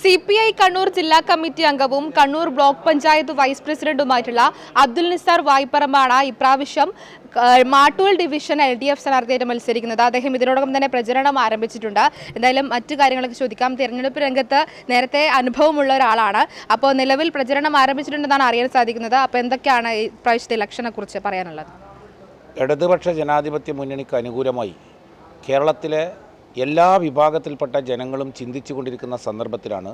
C P I Kannur ജില്ലാ committee അംഗവും Kannur block panchayat vice പ്രസിഡന്റുമായിട്ടുള്ള അബ്ദുൽ നിസാർ വായ്പറമ്പാണ് ഇപ്രാവശ്യം Mattool division L D F സ്ഥാനാർത്ഥിയായിട്ട് മത്സരിക്കുന്നത്. അദ്ദേഹം ഇതിനോടകം തന്നെ പ്രചരണം ആരംഭിച്ചിട്ടുണ്ട്. എന്തായാലും മറ്റു കാര്യങ്ങളൊക്കെ ചോദിക്കാം. തിരഞ്ഞെടുപ്പ് രംഗത്ത് നേരത്തെ അനുഭവമുള്ള ഒരാളാണ്. അപ്പോൾ നിലവിൽ പ്രചരണം ആരംഭിച്ചിട്ടുണ്ടെന്നാണ് അറിയാൻ സാധിക്കുന്നത്. അപ്പോൾ എന്തൊക്കെയാണ് ഈ പ്രാവശ്യത്തെ ഇലക്ഷനെ കുറിച്ച് പറയാനുള്ളത്? ഇടതുപക്ഷ ജനാധിപത്യ മുന്നണിക്ക് അനുകൂലമായി കേരളത്തിലെ എല്ലാ വിഭാഗത്തിൽപ്പെട്ട ജനങ്ങളും ചിന്തിച്ചു കൊണ്ടിരിക്കുന്ന സന്ദർഭത്തിലാണ്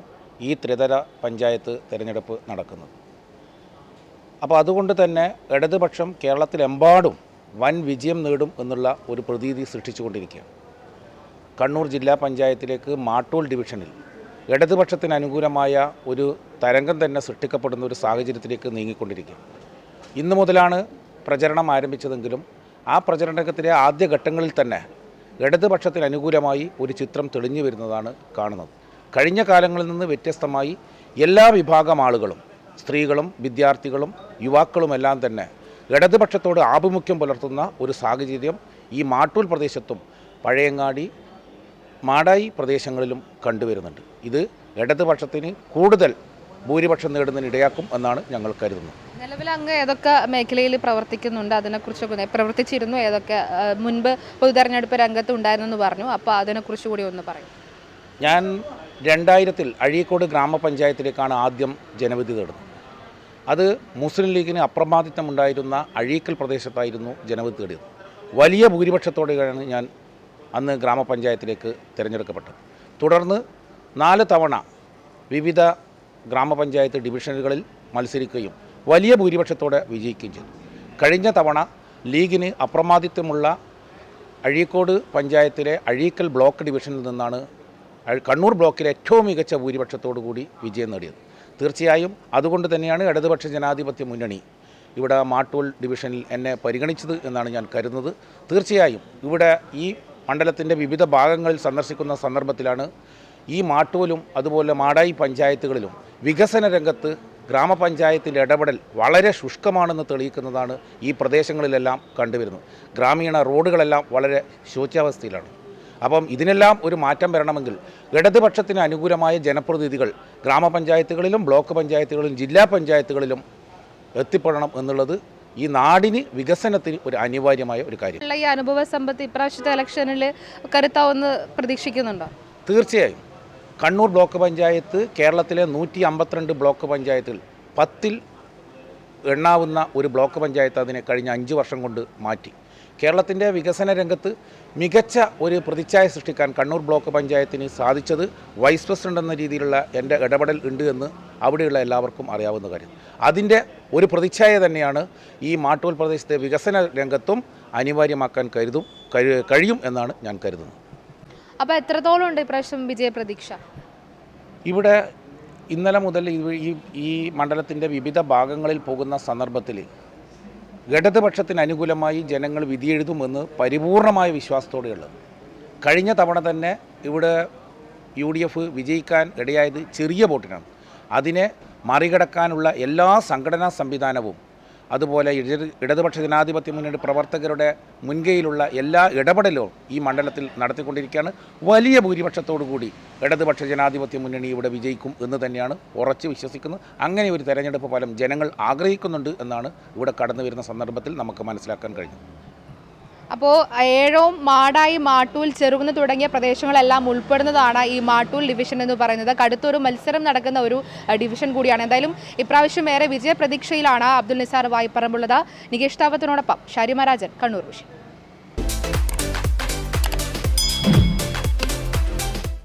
ഈ ത്രിതല പഞ്ചായത്ത് തിരഞ്ഞെടുപ്പ് നടക്കുന്നത്. അപ്പോൾ അതുകൊണ്ട് തന്നെ ഇടതുപക്ഷം കേരളത്തിലെമ്പാടും വൻ വിജയം നേടും എന്നുള്ള ഒരു പ്രതീതി സൃഷ്ടിച്ചുകൊണ്ടിരിക്കുകയാണ്. കണ്ണൂർ ജില്ലാ പഞ്ചായത്തിലേക്ക് മാട്ടൂൽ ഡിവിഷനിൽ ഇടതുപക്ഷത്തിന് അനുകൂലമായ ഒരു തരംഗം തന്നെ സൃഷ്ടിക്കപ്പെടുന്ന ഒരു സാഹചര്യത്തിലേക്ക് നീങ്ങിക്കൊണ്ടിരിക്കുക ഇന്നു മുതലാണ് പ്രചരണം ആരംഭിച്ചതെങ്കിലും ആ പ്രചരണത്തിലെ ആദ്യ ഘട്ടങ്ങളിൽ തന്നെ ഇടതുപക്ഷത്തിന് അനുകൂലമായി ഒരു ചിത്രം തെളിഞ്ഞു വരുന്നതാണ് കാണുന്നത്. കഴിഞ്ഞ കാലങ്ങളിൽ നിന്ന് വ്യത്യസ്തമായി എല്ലാ വിഭാഗം ആളുകളും സ്ത്രീകളും വിദ്യാർത്ഥികളും യുവാക്കളുമെല്ലാം തന്നെ ഇടതുപക്ഷത്തോട് ആഭിമുഖ്യം പുലർത്തുന്ന ഒരു സാഹചര്യം ഈ മാട്ടൂൽ പ്രദേശത്തും പഴയങ്ങാടി മാടായി പ്രദേശങ്ങളിലും കണ്ടുവരുന്നുണ്ട്. ഇത് ഇടതുപക്ഷത്തിന് കൂടുതൽ ഭൂരിപക്ഷം നേടുന്നതിന് ഇടയാക്കും എന്നാണ് ഞങ്ങൾ കരുതുന്നത്. നിലവിൽ അങ്ങ് ഏതൊക്കെ മേഖലയിൽ പ്രവർത്തിക്കുന്നുണ്ട്? അതിനെക്കുറിച്ചൊക്കെ പ്രവർത്തിച്ചിരുന്നു? ഏതൊക്കെ മുൻപ് പൊതു തെരഞ്ഞെടുപ്പ് രംഗത്ത് ഉണ്ടായിരുന്നെന്ന് പറഞ്ഞു. അപ്പോൾ അതിനെക്കുറിച്ച് കൂടി ഒന്ന് പറയും. ഞാൻ രണ്ടായിരത്തിൽ അഴീക്കോട് ഗ്രാമപഞ്ചായത്തിലേക്കാണ് ആദ്യം ജനവിധി തേടുന്നത്. അത് മുസ്ലിം ലീഗിന് അപ്രമാദിത്വമുണ്ടായിരുന്ന അഴീക്കൽ പ്രദേശത്തായിരുന്നു ജനവിധി തേടിയത്. വലിയ ഭൂരിപക്ഷത്തോടെയാണ് ഞാൻ അന്ന് ഗ്രാമപഞ്ചായത്തിലേക്ക് തിരഞ്ഞെടുക്കപ്പെട്ടത്. തുടർന്ന് നാല് തവണ വിവിധ ഗ്രാമപഞ്ചായത്ത് ഡിവിഷനുകളിൽ മത്സരിക്കുകയും വലിയ ഭൂരിപക്ഷത്തോടെ വിജയിക്കുകയും ചെയ്തു. കഴിഞ്ഞ തവണ ലീഗിന് അപ്രമാദിത്വമുള്ള അഴീക്കോട് പഞ്ചായത്തിലെ അഴീക്കൽ ബ്ലോക്ക് ഡിവിഷനിൽ നിന്നാണ് കണ്ണൂർ ബ്ലോക്കിലെ ഏറ്റവും മികച്ച കൂടി വിജയം നേടിയത്. തീർച്ചയായും അതുകൊണ്ട് തന്നെയാണ് ഇടതുപക്ഷ ജനാധിപത്യ മുന്നണി ഇവിടെ മാട്ടൂൽ ഡിവിഷനിൽ എന്നെ പരിഗണിച്ചത് എന്നാണ് ഞാൻ കരുതുന്നത്. തീർച്ചയായും ഇവിടെ ഈ മണ്ഡലത്തിന്റെ വിവിധ ഭാഗങ്ങളിൽ സന്ദർശിക്കുന്ന സന്ദർഭത്തിലാണ് ഈ മാട്ടൂലും അതുപോലെ മാടായി പഞ്ചായത്തുകളിലും വികസന രംഗത്ത് ഗ്രാമപഞ്ചായത്തിന്റെ ഇടപെടൽ വളരെ ശുഷ്കമാണെന്ന് തെളിയിക്കുന്നതാണ് ഈ പ്രദേശങ്ങളിലെല്ലാം കണ്ടുവരുന്നത്. ഗ്രാമീണ റോഡുകളെല്ലാം വളരെ ശോച്യാവസ്ഥയിലാണ്. അപ്പം ഇതിനെല്ലാം ഒരു മാറ്റം വരണമെങ്കിൽ ഇടതുപക്ഷത്തിന് അനുകൂലമായ ജനപ്രതിനിധികൾ ഗ്രാമപഞ്ചായത്തുകളിലും ബ്ലോക്ക് പഞ്ചായത്തുകളിലും ജില്ലാ പഞ്ചായത്തുകളിലും എത്തിപ്പെടണം എന്നുള്ളത് ഈ നാടിന് വികസനത്തിന് ഒരു അനിവാര്യമായ ഒരു കാര്യം. ഈ അനുഭവ സമ്പത്ത് ഇപ്രാവശ്യത്തെ ഇലക്ഷനിൽ കരുത്താവെന്ന് പ്രതീക്ഷിക്കുന്നുണ്ടോ? തീർച്ചയായും. കണ്ണൂർ ബ്ലോക്ക് പഞ്ചായത്ത് കേരളത്തിലെ നൂറ്റി അമ്പത്തിരണ്ട് ബ്ലോക്ക് പഞ്ചായത്തുകൾ. പത്തിൽ എണ്ണാവുന്ന ഒരു ബ്ലോക്ക് പഞ്ചായത്ത് അതിനെ കഴിഞ്ഞ അഞ്ച് വർഷം കൊണ്ട് മാറ്റി. കേരളത്തിന്റെ വികസന രംഗത്ത് മികച്ച ഒരു പ്രതിച്ഛായ സൃഷ്ടിക്കാൻ കണ്ണൂർ ബ്ലോക്ക് പഞ്ചായത്തിന് സാധിച്ചത് വൈസ് പ്രസിഡന്റ് എന്ന രീതിയിലുള്ള എന്റെ ഇടപെടൽ ഉണ്ട് എന്ന് അവിടെയുള്ള എല്ലാവർക്കും അറിയാവുന്ന കാര്യം. അതിന്റെ ഒരു പ്രതിച്ഛായ തന്നെയാണ് ഈ മാട്ടൂൽ പ്രദേശത്തെ വികസന രംഗത്തും അനിവാര്യമാക്കാൻ കരുതും കഴി- കഴിയും എന്നാണ് ഞാൻ കരുതുന്നത്. അപ്പോൾ എത്രത്തോളം ഉണ്ട് ഇപ്രാവശ്യം വിജയ പ്രതീക്ഷ? ഇവിടെ ഇന്നലെ മുതൽ ഈ ഈ മണ്ഡലത്തിന്റെ വിവിധ ഭാഗങ്ങളിൽ പോകുന്ന സന്ദർഭത്തിൽ ഇടതുപക്ഷത്തിന് അനുകൂലമായി ജനങ്ങൾ വിധിയെഴുതുമെന്ന് പരിപൂർണമായ വിശ്വാസത്തോടെയുള്ളത്. കഴിഞ്ഞ തവണ തന്നെ ഇവിടെ യു ഡി എഫ് വിജയിക്കാൻ ഇടയായത് ചെറിയ വോട്ടിനാണ്. അതിനെ മറികടക്കാനുള്ള എല്ലാ സംഘടനാ സംവിധാനവും അതുപോലെ ഇടത് ഇടതുപക്ഷ ജനാധിപത്യ മുന്നണി പ്രവർത്തകരുടെ മുൻകൈയിലുള്ള എല്ലാ ഇടപെടലും ഈ മണ്ഡലത്തിൽ നടത്തിക്കൊണ്ടിരിക്കുകയാണ്. വലിയ ഭൂരിപക്ഷത്തോടു കൂടി ഇടതുപക്ഷ ജനാധിപത്യ മുന്നണി ഇവിടെ വിജയിക്കും എന്ന് തന്നെയാണ് ഉറച്ചു വിശ്വസിക്കുന്നത് അങ്ങനെ ഒരു തെരഞ്ഞെടുപ്പ് ഫലം ജനങ്ങൾ ആഗ്രഹിക്കുന്നുണ്ട് എന്നാണ് ഇവിടെ കടന്നു വരുന്ന സന്ദർഭത്തിൽ നമുക്ക് മനസ്സിലാക്കാൻ കഴിഞ്ഞത്. അപ്പോൾ ഏഴോം മാടായി മാട്ടൂൽ ചെറുകുന്ന് തുടങ്ങിയ പ്രദേശങ്ങളെല്ലാം ഉൾപ്പെടുന്നതാണ് ഈ മാട്ടൂൽ ഡിവിഷൻ എന്ന് പറയുന്നത്. കടുത്തൊരു മത്സരം നടക്കുന്ന ഒരു ഡിവിഷൻ കൂടിയാണ്. എന്തായാലും ഇപ്രാവശ്യം ഏറെ വിജയപ്രതീക്ഷയിലാണ് അബ്ദുൽ നിസാർ വായ്പറമ്പുള്ളത്. നികേഷ് താപത്തിനോടൊപ്പം ഷാരിമ കണ്ണൂർ വിഷൻ